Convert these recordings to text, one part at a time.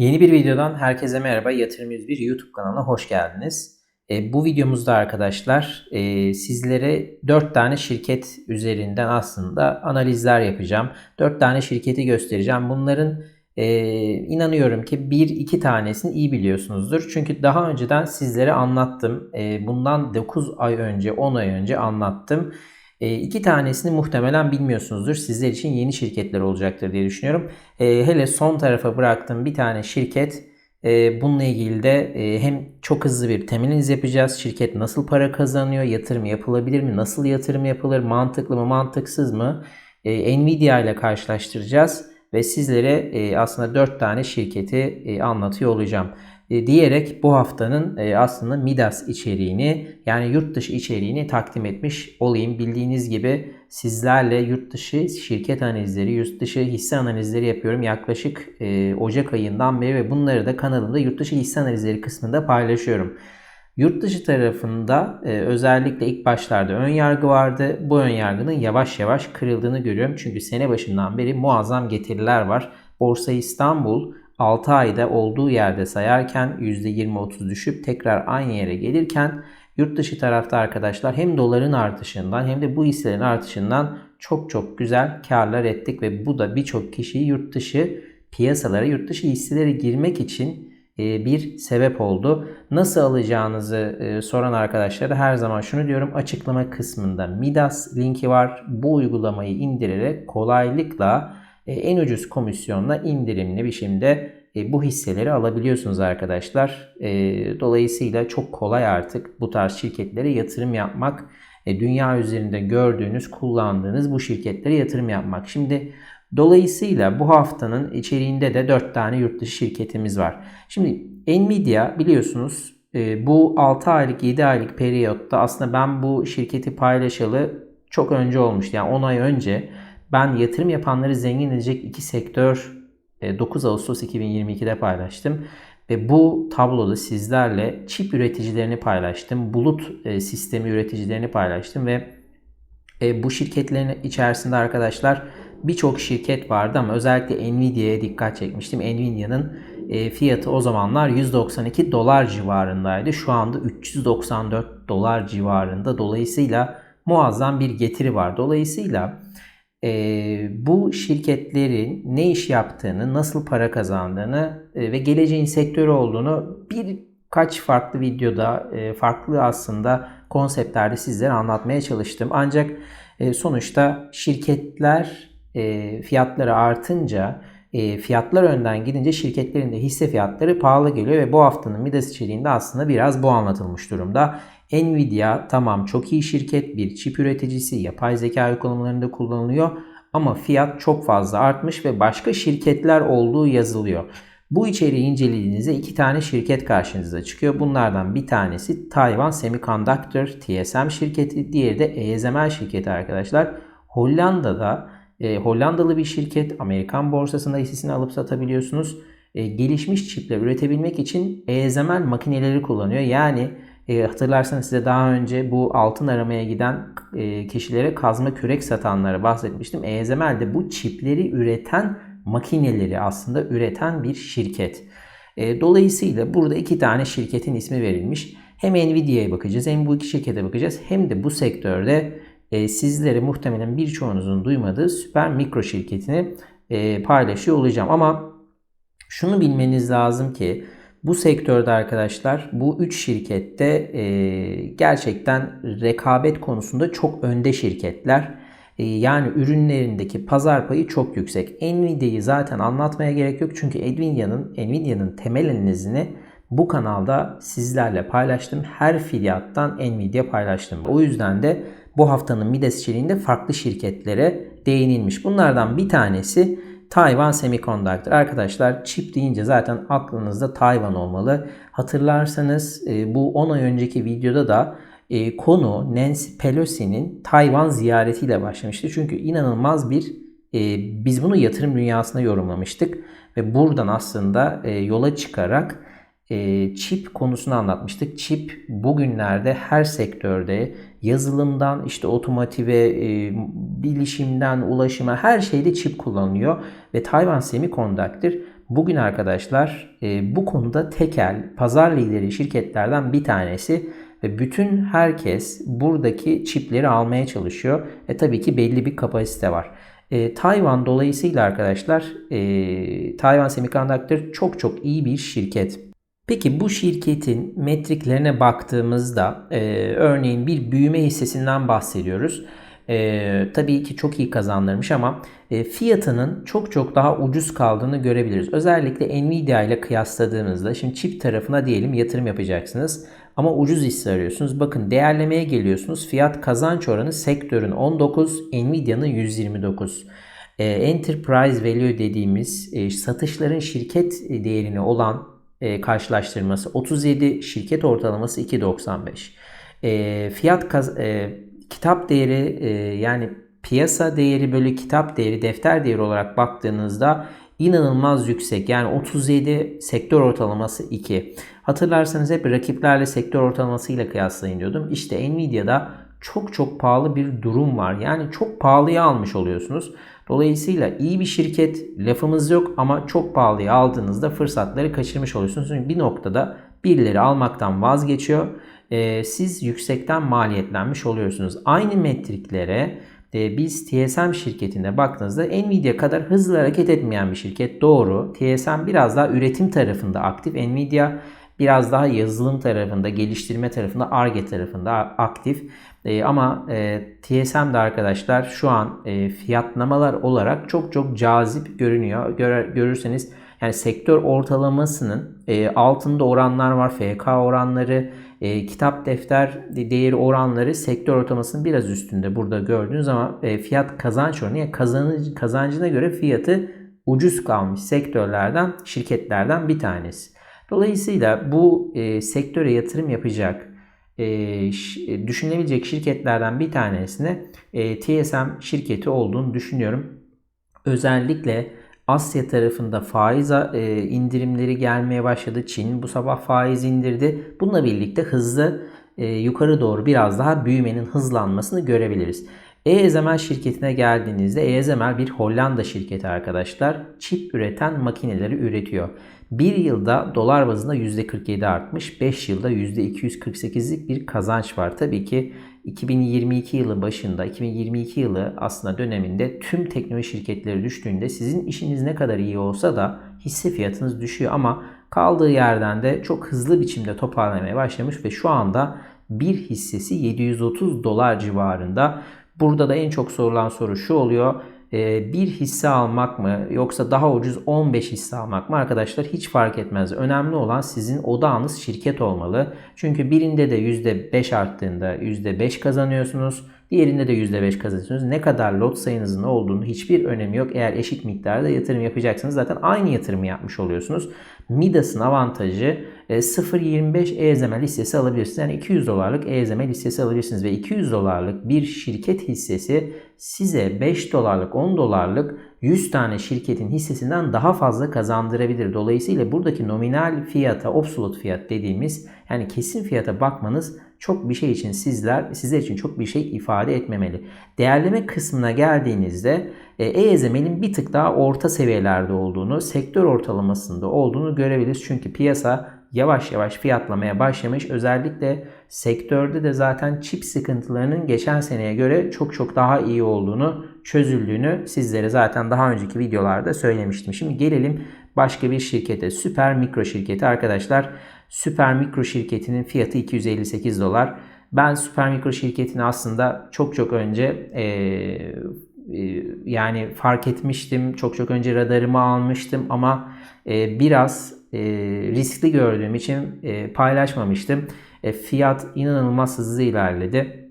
Yeni bir videodan herkese merhaba. Yatırım 101 YouTube kanalına hoş geldiniz. E, bu videomuzda arkadaşlar e, sizlere 4 tane şirket üzerinden aslında analizler yapacağım. 4 tane şirketi göstereceğim. Bunların e, inanıyorum ki 1-2 tanesini iyi biliyorsunuzdur. Çünkü daha önceden sizlere anlattım. E, bundan 9 ay önce, 10 ay önce anlattım. E, iki tanesini muhtemelen bilmiyorsunuzdur. Sizler için yeni şirketler olacaktır diye düşünüyorum. E, hele son tarafa bıraktığım bir tane şirket e, bununla ilgili de e, hem çok hızlı bir temeliniz yapacağız. Şirket nasıl para kazanıyor? Yatırım yapılabilir mi? Nasıl yatırım yapılır? Mantıklı mı? Mantıksız mı? E, Nvidia ile karşılaştıracağız ve sizlere e, aslında 4 tane şirketi e, anlatıyor olacağım. E, diyerek bu haftanın aslında Midas içeriğini yani yurt dışı içeriğini takdim etmiş olayım. Bildiğiniz gibi sizlerle yurt dışı şirket analizleri, yurt dışı hisse analizleri yapıyorum yaklaşık Ocak ayından beri ve bunları da kanalımda yurt dışı hisse analizleri kısmında paylaşıyorum. Yurt dışı tarafında özellikle ilk başlarda ön yargı vardı. Bu ön yargının yavaş yavaş kırıldığını görüyorum. Çünkü sene başından beri muazzam getiriler var. Borsa İstanbul 6 ayda olduğu yerde sayarken %20-30 düşüp tekrar aynı yere gelirken yurt dışı tarafta arkadaşlar hem doların artışından hem de bu hisselerin artışından çok çok güzel karlar ettik ve bu da birçok kişiyi yurt dışı piyasalara, yurt dışı hisselere girmek için e, bir sebep oldu. Nasıl alacağınızı e, soran arkadaşlara her zaman şunu diyorum açıklama kısmında Midas linki var. Bu uygulamayı indirerek kolaylıkla e, en ucuz komisyonla indirimli biçimde e, bu hisseleri alabiliyorsunuz arkadaşlar. E, dolayısıyla çok kolay artık bu tarz şirketlere yatırım yapmak. Dünya üzerinde gördüğünüz, kullandığınız bu şirketlere yatırım yapmak. Şimdi dolayısıyla bu haftanın içeriğinde de 4 tane yurt dışı şirketimiz var. Şimdi Nvidia biliyorsunuz bu 6 aylık 7 aylık periyotta aslında ben bu şirketi paylaşalı çok önce olmuştu. Yani 10 ay önce ben yatırım yapanları zengin edecek iki sektör 9 e, Ağustos 2022'de paylaştım. Ve bu tabloda sizlerle çip üreticilerini paylaştım. Bulut e, sistemi üreticilerini paylaştım ve e, bu şirketlerin içerisinde arkadaşlar birçok şirket vardı ama özellikle Nvidia'ya dikkat çekmiştim. Nvidia'nın fiyatı o zamanlar 192 dolar civarındaydı. Şu anda 394 dolar civarında. Dolayısıyla muazzam bir getiri var. Dolayısıyla e, bu şirketlerin ne iş yaptığını, nasıl para kazandığını e, ve geleceğin sektörü olduğunu birkaç farklı videoda, e, farklı aslında konseptlerde sizlere anlatmaya çalıştım. Ancak e, sonuçta şirketler e, fiyatları artınca e, fiyatlar önden gidince şirketlerin de hisse fiyatları pahalı geliyor ve bu haftanın Midas içeriğinde aslında biraz bu anlatılmış durumda. Nvidia tamam çok iyi şirket, bir çip üreticisi, yapay zeka uygulamalarında kullanılıyor ama fiyat çok fazla artmış ve başka şirketler olduğu yazılıyor. Bu içeriği incelediğinizde iki tane şirket karşınıza çıkıyor. Bunlardan bir tanesi Taiwan Semiconductor TSM şirketi, diğeri de ASML şirketi arkadaşlar. Hollanda'da e, Hollandalı bir şirket Amerikan borsasında hissesini alıp satabiliyorsunuz. E, gelişmiş çipler üretebilmek için ASML makineleri kullanıyor. Yani e, hatırlarsanız size daha önce bu altın aramaya giden e, kişilere kazma kürek satanlara bahsetmiştim. ASML de bu çipleri üreten makineleri aslında üreten bir şirket. E, dolayısıyla burada iki tane şirketin ismi verilmiş. Hem Nvidia'ya bakacağız hem bu iki şirkete bakacağız hem de bu sektörde e, sizlere muhtemelen birçoğunuzun duymadığı süper mikro şirketini e, paylaşıyor olacağım. Ama şunu bilmeniz lazım ki bu sektörde arkadaşlar bu 3 şirkette e, gerçekten rekabet konusunda çok önde şirketler. E, yani ürünlerindeki pazar payı çok yüksek. Nvidia'yı zaten anlatmaya gerek yok çünkü Nvidia'nın Nvidia'nın temel analizini bu kanalda sizlerle paylaştım. Her filyattan Nvidia paylaştım. O yüzden de bu haftanın Midas içeriğinde farklı şirketlere değinilmiş. Bunlardan bir tanesi Taiwan Semiconductor. Arkadaşlar çip deyince zaten aklınızda Tayvan olmalı. Hatırlarsanız e, bu 10 ay önceki videoda da e, konu Nancy Pelosi'nin Tayvan ziyaretiyle başlamıştı. Çünkü inanılmaz bir e, biz bunu yatırım dünyasına yorumlamıştık ve buradan aslında yola çıkarak e, çip konusunu anlatmıştık. Çip bugünlerde her sektörde yazılımdan işte otomotive, e, bilişimden ulaşıma her şeyde çip kullanılıyor ve Taiwan Semiconductor Bugün arkadaşlar e, bu konuda tekel, pazar lideri şirketlerden bir tanesi ve bütün herkes buradaki çipleri almaya çalışıyor. E tabii ki belli bir kapasite var. E, Tayvan dolayısıyla arkadaşlar e, Tayvan Semiconductor çok çok iyi bir şirket. Peki bu şirketin metriklerine baktığımızda e, örneğin bir büyüme hissesinden bahsediyoruz. E, tabii ki çok iyi kazandırmış ama e, fiyatının çok çok daha ucuz kaldığını görebiliriz. Özellikle Nvidia ile kıyasladığımızda şimdi çip tarafına diyelim yatırım yapacaksınız ama ucuz hisse arıyorsunuz. Bakın değerlemeye geliyorsunuz. Fiyat kazanç oranı sektörün 19, Nvidia'nın 129. E, Enterprise Value dediğimiz e, satışların şirket değerini olan e, karşılaştırması 37, şirket ortalaması 2.95. E, fiyat kaz, e, kitap değeri e, yani piyasa değeri bölü kitap değeri, defter değeri olarak baktığınızda inanılmaz yüksek. Yani 37 sektör ortalaması 2. Hatırlarsanız hep rakiplerle sektör ortalamasıyla kıyaslayın diyordum. İşte Nvidia'da çok çok pahalı bir durum var. Yani çok pahalıya almış oluyorsunuz. Dolayısıyla iyi bir şirket lafımız yok ama çok pahalıya aldığınızda fırsatları kaçırmış oluyorsunuz. Çünkü bir noktada birileri almaktan vazgeçiyor. Ee, siz yüksekten maliyetlenmiş oluyorsunuz. Aynı metriklere e, biz TSM şirketine baktığınızda Nvidia kadar hızlı hareket etmeyen bir şirket doğru. TSM biraz daha üretim tarafında aktif. Nvidia biraz daha yazılım tarafında, geliştirme tarafında, ARGE tarafında aktif. E, ama e, TSM de arkadaşlar şu an e, fiyatlamalar olarak çok çok cazip görünüyor. Gör, görürseniz yani sektör ortalamasının e, altında oranlar var. FK oranları, e, kitap defter değeri oranları sektör ortalamasının biraz üstünde burada gördüğünüz ama e, fiyat kazanç oranı yani kazanıcı, kazancına göre fiyatı ucuz kalmış sektörlerden, şirketlerden bir tanesi. Dolayısıyla bu e, sektöre yatırım yapacak e, ş, düşünülebilecek şirketlerden bir tanesine e, TSM şirketi olduğunu düşünüyorum. Özellikle Asya tarafında faiz e, indirimleri gelmeye başladı. Çin bu sabah faiz indirdi. Bununla birlikte hızlı e, yukarı doğru biraz daha büyümenin hızlanmasını görebiliriz. ESML şirketine geldiğinizde ESML bir Hollanda şirketi arkadaşlar. Çip üreten makineleri üretiyor. Bir yılda dolar bazında %47 artmış. 5 yılda %248'lik bir kazanç var. Tabii ki 2022 yılı başında, 2022 yılı aslında döneminde tüm teknoloji şirketleri düştüğünde sizin işiniz ne kadar iyi olsa da hisse fiyatınız düşüyor ama kaldığı yerden de çok hızlı biçimde toparlamaya başlamış ve şu anda bir hissesi 730 dolar civarında. Burada da en çok sorulan soru şu oluyor. Ee, bir hisse almak mı yoksa daha ucuz 15 hisse almak mı arkadaşlar hiç fark etmez. Önemli olan sizin odağınız şirket olmalı. Çünkü birinde de %5 arttığında %5 kazanıyorsunuz. Diğerinde de %5 kazanıyorsunuz. Ne kadar lot sayınızın olduğunu hiçbir önemi yok. Eğer eşit miktarda yatırım yapacaksınız zaten aynı yatırımı yapmış oluyorsunuz. Midas'ın avantajı 0.25 EZML hissesi alabilirsiniz. Yani 200 dolarlık EZML hissesi alabilirsiniz ve 200 dolarlık bir şirket hissesi size 5 dolarlık 10 dolarlık 100 tane şirketin hissesinden daha fazla kazandırabilir. Dolayısıyla buradaki nominal fiyata, absolute fiyat dediğimiz yani kesin fiyata bakmanız çok bir şey için sizler sizler için çok bir şey ifade etmemeli. Değerleme kısmına geldiğinizde EZM'nin bir tık daha orta seviyelerde olduğunu, sektör ortalamasında olduğunu görebiliriz. Çünkü piyasa yavaş yavaş fiyatlamaya başlamış. Özellikle sektörde de zaten çip sıkıntılarının geçen seneye göre çok çok daha iyi olduğunu, çözüldüğünü sizlere zaten daha önceki videolarda söylemiştim. Şimdi gelelim başka bir şirkete. Süper Mikro şirketi arkadaşlar. Süper Mikro şirketinin fiyatı 258 dolar. Ben Süper Mikro şirketini aslında çok çok önce e, e, yani fark etmiştim. Çok çok önce radarımı almıştım ama e, biraz e, riskli gördüğüm için e, paylaşmamıştım. E, fiyat inanılmaz hızlı ilerledi.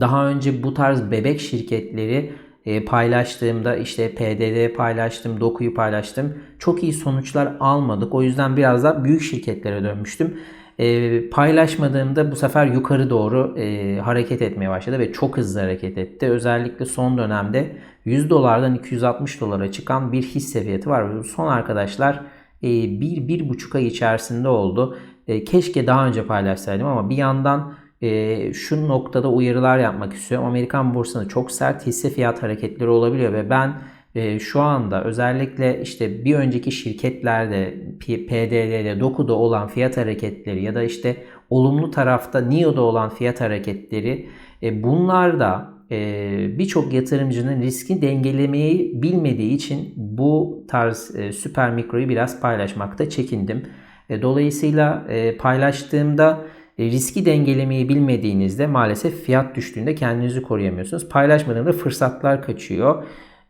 Daha önce bu tarz bebek şirketleri e, paylaştığımda işte PDD paylaştım, Doku'yu paylaştım. Çok iyi sonuçlar almadık. O yüzden biraz daha büyük şirketlere dönmüştüm. E, paylaşmadığımda bu sefer yukarı doğru e, hareket etmeye başladı ve çok hızlı hareket etti. Özellikle son dönemde 100 dolardan 260 dolara çıkan bir hisse fiyatı var. Son arkadaşlar e, bir, bir buçuk ay içerisinde oldu. E, keşke daha önce paylaşsaydım ama bir yandan e, şu noktada uyarılar yapmak istiyorum. Amerikan borsasında çok sert hisse fiyat hareketleri olabiliyor ve ben e, şu anda özellikle işte bir önceki şirketlerde PDD'de, DOKU'da olan fiyat hareketleri ya da işte olumlu tarafta NIO'da olan fiyat hareketleri e, bunlar da e, birçok yatırımcının riski dengelemeyi bilmediği için bu tarz e, süper mikroyu biraz paylaşmakta çekindim. E, dolayısıyla e, paylaştığımda riski dengelemeyi bilmediğinizde maalesef fiyat düştüğünde kendinizi koruyamıyorsunuz. Paylaşmadığımda fırsatlar kaçıyor.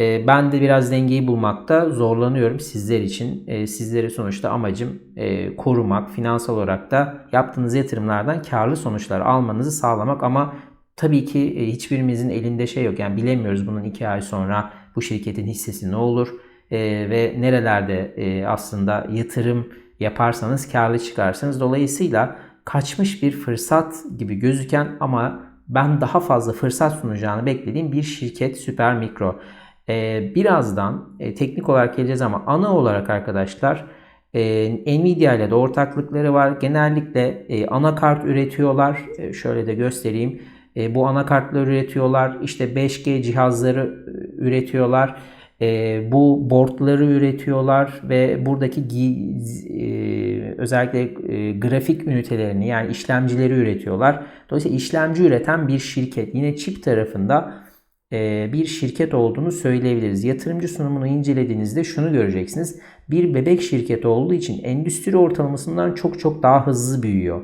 E, ben de biraz dengeyi bulmakta zorlanıyorum sizler için. E, sizleri sonuçta amacım e, korumak, finansal olarak da yaptığınız yatırımlardan karlı sonuçlar almanızı sağlamak ama tabii ki e, hiçbirimizin elinde şey yok. Yani bilemiyoruz bunun iki ay sonra bu şirketin hissesi ne olur e, ve nerelerde e, aslında yatırım yaparsanız karlı çıkarsınız. Dolayısıyla kaçmış bir fırsat gibi gözüken ama ben daha fazla fırsat sunacağını beklediğim bir şirket Süper Mikro. Ee, birazdan e, teknik olarak geleceğiz ama ana olarak arkadaşlar e, Nvidia ile de ortaklıkları var. Genellikle e, anakart üretiyorlar. E, şöyle de göstereyim. E, bu anakartları üretiyorlar. İşte 5G cihazları e, üretiyorlar. E, bu boardları üretiyorlar ve buradaki e, özellikle e, grafik ünitelerini yani işlemcileri üretiyorlar. Dolayısıyla işlemci üreten bir şirket. Yine çip tarafında e, bir şirket olduğunu söyleyebiliriz. Yatırımcı sunumunu incelediğinizde şunu göreceksiniz. Bir bebek şirketi olduğu için endüstri ortalamasından çok çok daha hızlı büyüyor.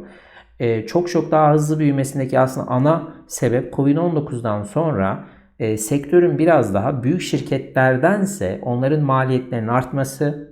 E, çok çok daha hızlı büyümesindeki aslında ana sebep Covid-19'dan sonra e, sektörün biraz daha büyük şirketlerdense onların maliyetlerinin artması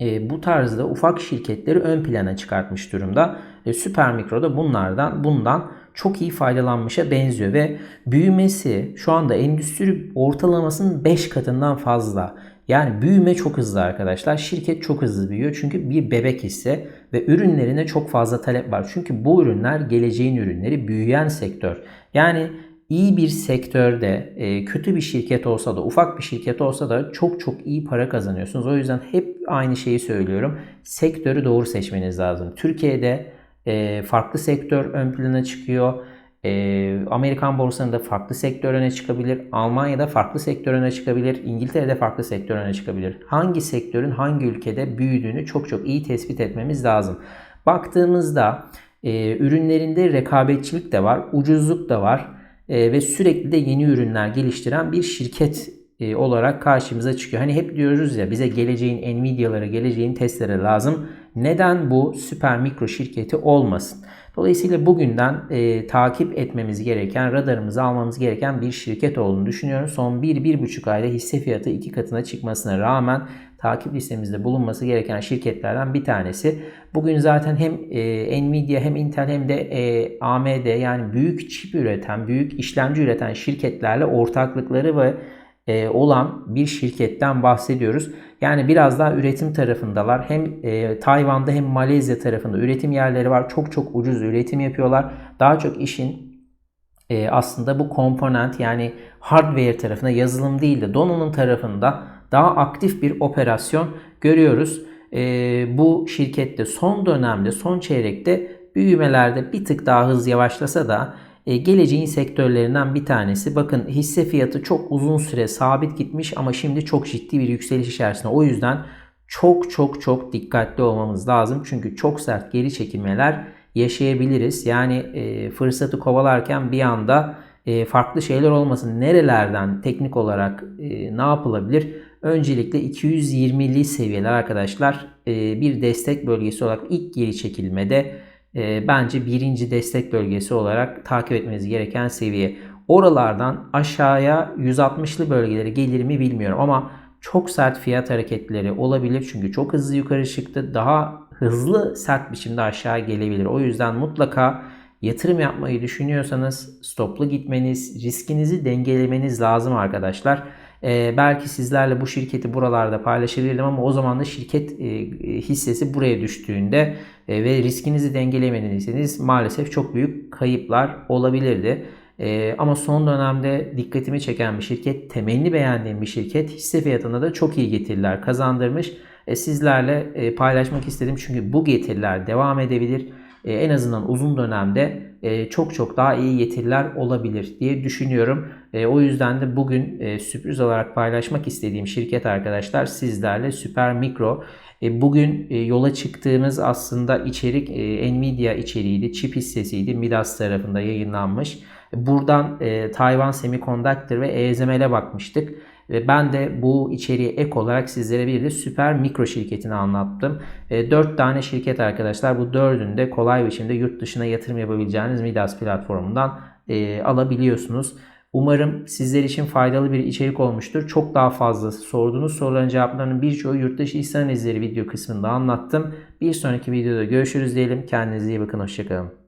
e, bu tarzda ufak şirketleri ön plana çıkartmış durumda. E, Süper Mikro da bunlardan bundan çok iyi faydalanmışa benziyor ve büyümesi şu anda endüstri ortalamasının 5 katından fazla. Yani büyüme çok hızlı arkadaşlar. Şirket çok hızlı büyüyor çünkü bir bebek hisse ve ürünlerine çok fazla talep var. Çünkü bu ürünler geleceğin ürünleri, büyüyen sektör. Yani iyi bir sektörde e, kötü bir şirket olsa da ufak bir şirket olsa da çok çok iyi para kazanıyorsunuz. O yüzden hep aynı şeyi söylüyorum. Sektörü doğru seçmeniz lazım. Türkiye'de e, farklı sektör ön plana çıkıyor. E, Amerikan borsasında farklı sektör öne çıkabilir. Almanya'da farklı sektör öne çıkabilir. İngiltere'de farklı sektör öne çıkabilir. Hangi sektörün hangi ülkede büyüdüğünü çok çok iyi tespit etmemiz lazım. Baktığımızda ürünlerinde rekabetçilik de var, ucuzluk da var ve sürekli de yeni ürünler geliştiren bir şirket e, olarak karşımıza çıkıyor. Hani hep diyoruz ya bize geleceğin Nvidia'ları, geleceğin Tesla'ları lazım. Neden bu süper mikro şirketi olmasın? Dolayısıyla bugünden e, takip etmemiz gereken, radarımızı almamız gereken bir şirket olduğunu düşünüyorum. Son 1-1,5 ayda hisse fiyatı iki katına çıkmasına rağmen takip listemizde bulunması gereken şirketlerden bir tanesi. Bugün zaten hem e, Nvidia hem Intel hem de e, AMD yani büyük çip üreten, büyük işlemci üreten şirketlerle ortaklıkları ve e, olan bir şirketten bahsediyoruz. Yani biraz daha üretim tarafındalar. Hem e, Tayvan'da hem Malezya tarafında üretim yerleri var. Çok çok ucuz üretim yapıyorlar. Daha çok işin e, aslında bu komponent yani hardware tarafında yazılım değil de donanım tarafında daha aktif bir operasyon görüyoruz. E, bu şirkette son dönemde son çeyrekte büyümelerde bir tık daha hız yavaşlasa da e, geleceğin sektörlerinden bir tanesi. Bakın hisse fiyatı çok uzun süre sabit gitmiş ama şimdi çok ciddi bir yükseliş içerisinde. O yüzden çok çok çok dikkatli olmamız lazım. Çünkü çok sert geri çekilmeler yaşayabiliriz. Yani e, fırsatı kovalarken bir anda e, farklı şeyler olmasın. Nerelerden teknik olarak e, ne yapılabilir? Öncelikle 220'li seviyeler arkadaşlar e, bir destek bölgesi olarak ilk geri çekilmede e, bence birinci destek bölgesi olarak takip etmeniz gereken seviye. Oralardan aşağıya 160'lı bölgeleri gelir mi bilmiyorum ama çok sert fiyat hareketleri olabilir. Çünkü çok hızlı yukarı çıktı. Daha hızlı sert biçimde aşağı gelebilir. O yüzden mutlaka yatırım yapmayı düşünüyorsanız stoplu gitmeniz, riskinizi dengelemeniz lazım arkadaşlar. Ee, belki sizlerle bu şirketi buralarda paylaşabilirdim ama o zaman da şirket e, hissesi buraya düştüğünde e, ve riskinizi dengelemediyseniz maalesef çok büyük kayıplar olabilirdi. E, ama son dönemde dikkatimi çeken bir şirket, temelini beğendiğim bir şirket hisse fiyatında da çok iyi getiriler kazandırmış. E, sizlerle e, paylaşmak istedim çünkü bu getiriler devam edebilir. E, en azından uzun dönemde e, çok çok daha iyi getiriler olabilir diye düşünüyorum. E, o yüzden de bugün e, sürpriz olarak paylaşmak istediğim şirket arkadaşlar sizlerle Süper Mikro. Bugün yola çıktığımız aslında içerik e, Nvidia içeriğiydi, çip hissesiydi. Midas tarafında yayınlanmış. Buradan Taiwan Semiconductor ve ESML'e bakmıştık. Ve ben de bu içeriğe ek olarak sizlere bir de süper mikro şirketini anlattım. E, 4 tane şirket arkadaşlar. Bu dördünü de kolay biçimde yurt dışına yatırım yapabileceğiniz Midas platformundan e, alabiliyorsunuz. Umarım sizler için faydalı bir içerik olmuştur. Çok daha fazla sorduğunuz soruların cevaplarının birçoğu yurt dışı iş analizleri video kısmında anlattım. Bir sonraki videoda görüşürüz diyelim. Kendinize iyi bakın. Hoşçakalın.